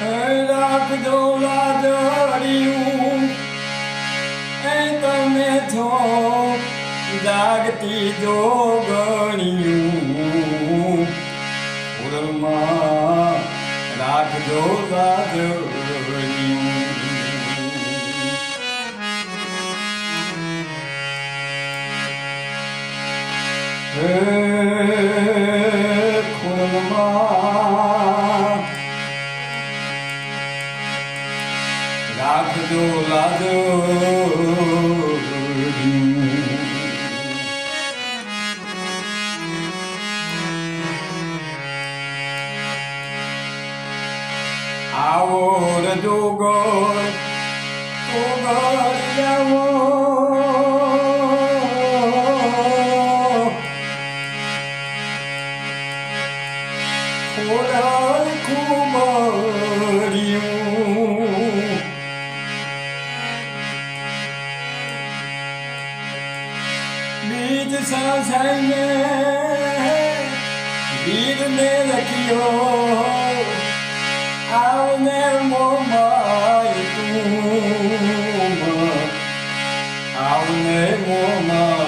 રાખજો લાજડિયું એ તમે છો જાગતી જોગણિયું. રાખજો લાજડિયું I want to do good, oh God, I want. 그 세상에 이름에 닿기요 I will never more my doom I will never more my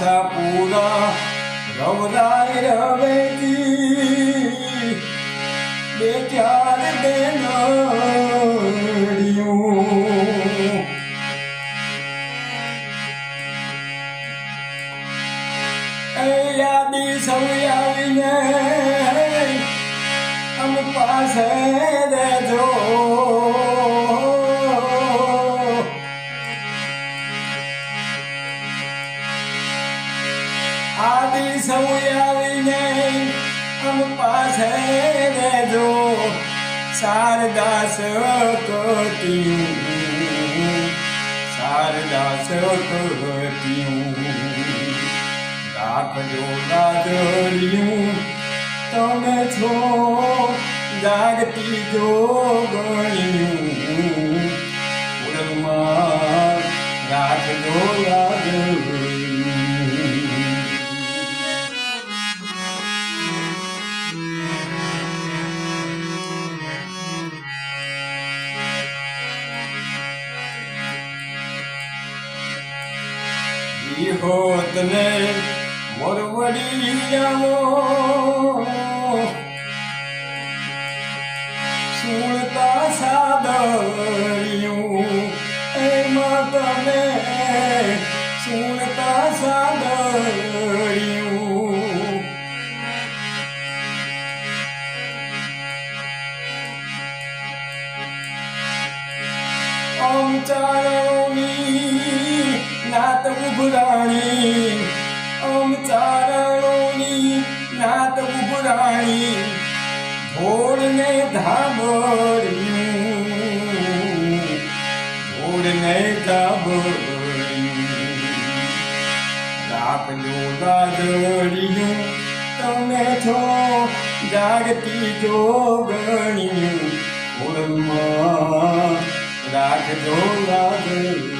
આશા પૂરા રવરાય રવેતી. બે ચાર બેનડીયું યાદી સૌ આવીને અમ પાસે દેજો પાસે જો શારદાસ કતિયું શારદાસ કતિયું રાખજો લાગરિયું તમે છો જાગતી જો ગણ્યું. રાખજો લાગરિયું હોતને મોરવડી આવો સુણતા સાદરિયું એમાં તમે સુણતા સાદરિયું ઉભરાણી ઓમ ચારણોની નાત ઉભરાણી ધોળને ધાબળ્યું ધોળને ધાબળ્યું રાખજો લાદડિયું તમે છો જાગતી જોગણિયું ઓળમાં રાખજો લાદડિયું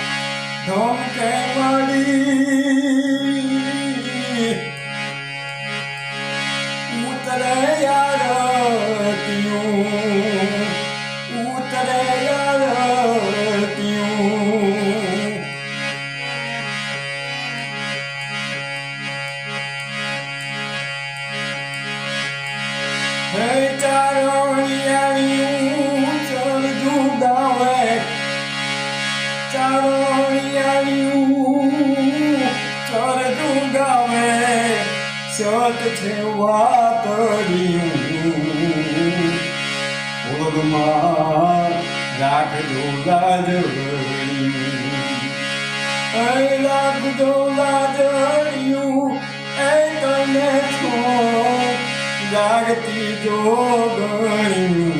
ઠોમકે મળી ઉતરે યારતીયું ઉતરે યારતીયું હે ચારો યારી ઉચર જુદાવે ચારો ગાવે સત છે વાતડિયું ઓળમાં રાખજો એ રાખજો લાજવડિયું એ તને છો જાગતી જોગણિયું